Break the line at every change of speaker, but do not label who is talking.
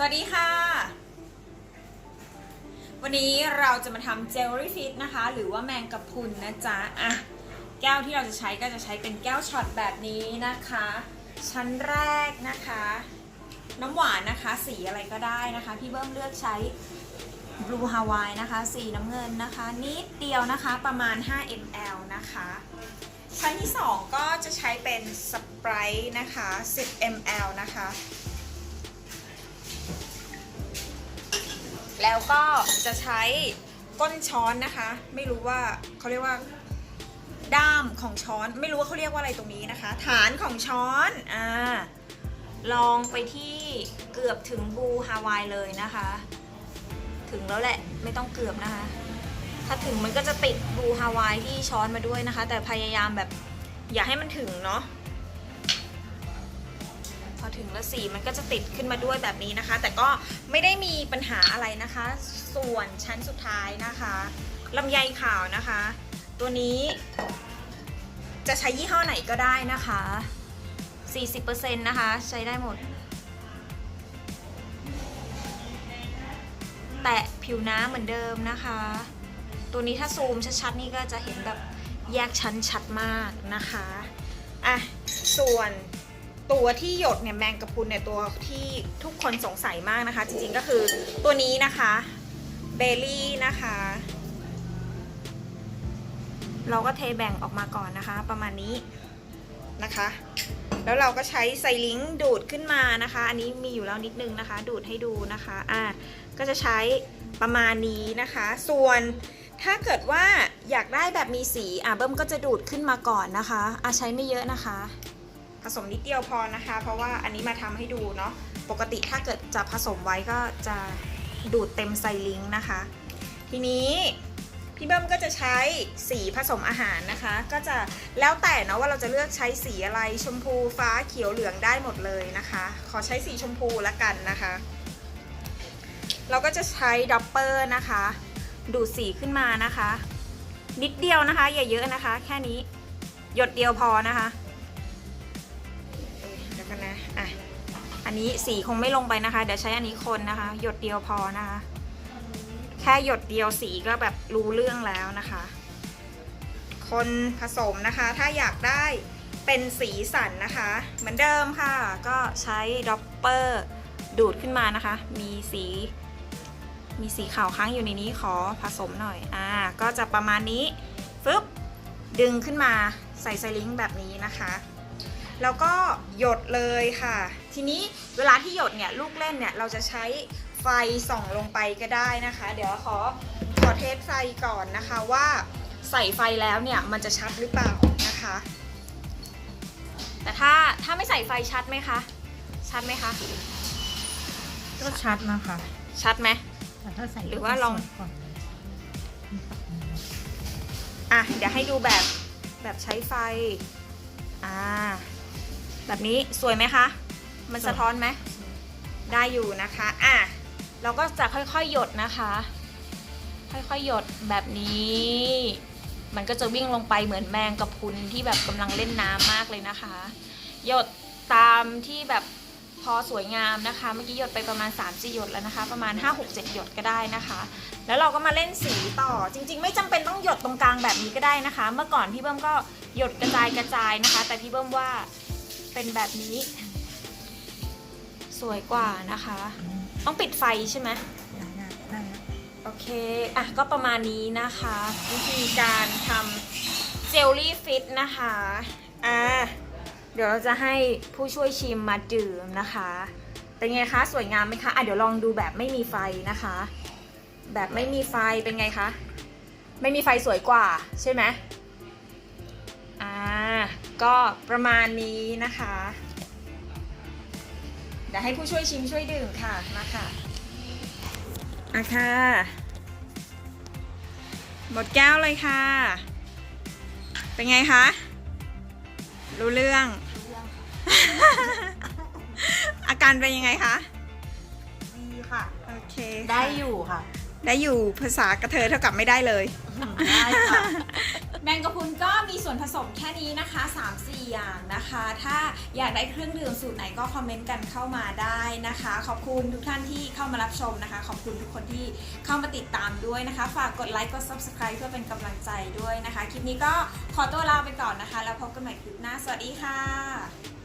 สวัสดีค่ะ วันนี้เราจะมาทำเจลลี่ฟิตนะคะ หรือว่าแมงกะพรุนนะจ๊ะอะแก้วที่เราจะใช้ก็จะใช้เป็นแก้วช็อตแบบนี้นะคะ ชั้นแรกนะคะ น้ำหวานนะคะ สีอะไรก็ได้นะคะ พี่เบิ้มเลือกใช้ Blue Hawaii นะคะ สีน้ำเงินนะคะ นิดเดียวนะคะประมาณ 5 ml นะคะ ชั้นที่ 2 ก็จะใช้เป็นสไปร์นะคะ 10 ml นะคะ แล้วก็จะใช้ก้นช้อนนะคะ ไม่รู้ว่าเขาเรียกว่าด้ามของช้อน ไม่รู้ว่าเขาเรียกว่าอะไรตรงนี้นะคะ ฐานของช้อนอ่าลองไปที่เกือบถึงบูฮาวายเลยนะคะ ถึงแล้วแหละไม่ต้องเกือบนะคะ ถ้าถึงมันก็จะติดบูฮาวายที่ช้อนมาด้วยนะคะ แต่พยายามแบบอย่าให้มันถึงเนาะ อถึงล้วสีมันก็จะติดขึ้นมาด้วยแบบนี้นะคะ แต่ก็ไม่ได้มีปัญหาอะไรนะคะ ส่วนชั้นสุดท้ายนะคะลำไยขาวนะคะ ตัวนี้จะใช้ยี่ห้อไหนก็ได้นะคะ 40%นะคะ ใช้ได้หมด แตะผิวน้ำเหมือนเดิมนะคะ ตัวนี้ถ้าซูมชัดๆนี่ก็จะเห็นแบบแยกชั้นชัดมากนะคะ อะ ส่วน ตัวที่หยดเนี่ยแมงกะพรุนเนี่ยตัวที่ทุกคนสงสัยมากนะคะ จริงๆก็คือตัวนี้นะคะเบลลี่นะคะ เราก็เทแบ่งออกมาก่อนนะคะ ประมาณนี้นะคะ แล้วเราก็ใช้ไซลิงดูดขึ้นมานะคะ อันนี้มีอยู่แล้วนิดนึงนะคะ ดูดให้ดูนะคะอะก็จะใช้ประมาณนี้นะคะ ส่วนถ้าเกิดว่าอยากได้แบบมีสีอะเบิ้มก็จะดูดขึ้นมาก่อนนะคะอะใช้ไม่เยอะนะคะ ผสมนิดเดียวพอนะคะ เพราะว่าอันนี้มาทำให้ดูเนาะปกติถ้าเกิดจะผสมไว้ก็จะดูดเต็มไซลิงค์นะคะ ทีนี้พี่เบิ้มก็จะใช้สีผสมอาหารนะคะ ก็จะแล้วแต่เนาะว่าเราจะเลือกใช้สีอะไรชมพูฟ้าเขียวเหลืองได้หมดเลยนะคะ ขอใช้สีชมพูละกันนะคะ เราก็จะใช้ดับเปอร์นะคะ ดูดสีขึ้นมานะคะ นิดเดียวนะคะอย่าเยอะนะคะ แค่นี้หยดเดียวพอนะคะ กันนะอะอันนี้สีคงไม่ลงไปนะคะ เดี๋ยวใช้อันนี้คนนะคะ หยดเดียวพอนะคะ แค่หยดเดียวสีก็แบบรู้เรื่องแล้วนะคะ คนผสมนะคะ ถ้าอยากได้เป็นสีสันนะคะ เหมือนเดิมค่ะ ก็ใช้ดอปเปอร์ดูดขึ้นมานะคะ มีสีมีสีขาวค้างอยู่ในนี้ขอผสมหน่อย อ่า ก็จะประมาณนี้ ฟึบ ดึงขึ้นมาใส่ไซลิงค์แบบนี้นะคะ แล้วก็หยดเลยค่ะ ทีนี้เวลาที่หยดเนี่ยลูกเล่นเนี่ยเราจะใช้ไฟส่องลงไปก็ได้นะคะ เดี๋ยวขอขอเทสไฟก่อนนะคะว่าใส่ไฟแล้วเนี่ยมันจะชัดหรือเปล่านะคะ แต่ถ้าถ้าไม่ใส่ไฟชัดไหมคะ ชัดไหมคะ
ก็ชัดนะคะ
ชัดไหม
แต่ถ้าใส่
หรือว่าลอง
ก่อนเลย
อะเดี๋ยวให้ดูแบบแบบใช้ไฟ อ่า แบบนี้สวยไหมคะ มันสะท้อนไหม ได้อยู่นะคะ อะ เราก็จะค่อยๆหยดนะคะ ค่อยๆหยดแบบนี้ มันก็จะวิ่งลงไปเหมือนแมงกะพรุนที่แบบกำลังเล่นน้ำมากเลยนะคะ หยดตามที่แบบพอสวยงามนะคะ เมื่อกี้หยดไปประมาณ3 4หยดแล้วนะคะ ประมาณ 5 6 7 หยดก็ได้นะคะ แล้วเราก็มาเล่นสีต่อ จริง ๆ ไม่จำเป็นต้องหยดตรงกลางแบบนี้ก็ได้นะคะ เมื่อก่อนพี่เบิ้มก็หยดกระจายกระจายนะคะ แต่พี่เบิ้มว่า เป็นแบบนี้ สวยกว่านะคะ ต้องปิดไฟใช่ไหม
ได้ได้ได้นะ
โอเค อะ ก็ประมาณนี้นะคะ วิธีการทำเจลลี่ฟิตนะคะ อะเดี๋ยวเราจะให้ผู้ช่วยชิมมาดื่มนะคะ เป็นไงคะ สวยงามไหมคะ อะ เดี๋ยวลองดูแบบไม่มีไฟนะคะ แบบไม่มีไฟเป็นไงคะ ไม่มีไฟสวยกว่าใช่ไหมอ่า ก็ประมาณนี้นะคะ เดี๋ยวให้ผู้ช่วยชิมช่วยดื่มค่ะมาค่ะอะค่ะหมดแก้วเลยค่ะ เป็นไงคะ รู้เรื่อง อาการเป็นยังไงคะ
ดีค่ะ
โอเค
ได้อยู่ค่ะ
ได้อยู่ภาษากระเทยเท่ากับไม่ได้เลย
ได้ค่ะ
แมงกะพรุนก็มีส่วนผสมแค่นี้นะคะ 3-4 อย่างนะคะ ถ้าอยากได้เครื่องดื่มสูตรไหนก็คอมเมนต์กันเข้ามาได้นะคะ ขอบคุณทุกท่านที่เข้ามารับชมนะคะ ขอบคุณทุกคนที่เข้ามาติดตามด้วยนะคะ ฝากกดไลค์กด subscribe เพื่อเป็นกำลังใจด้วยนะคะ คลิปนี้ก็ขอตัวลาไปก่อนนะคะ แล้วพบกันใหม่คลิปหน้า สวัสดีค่ะ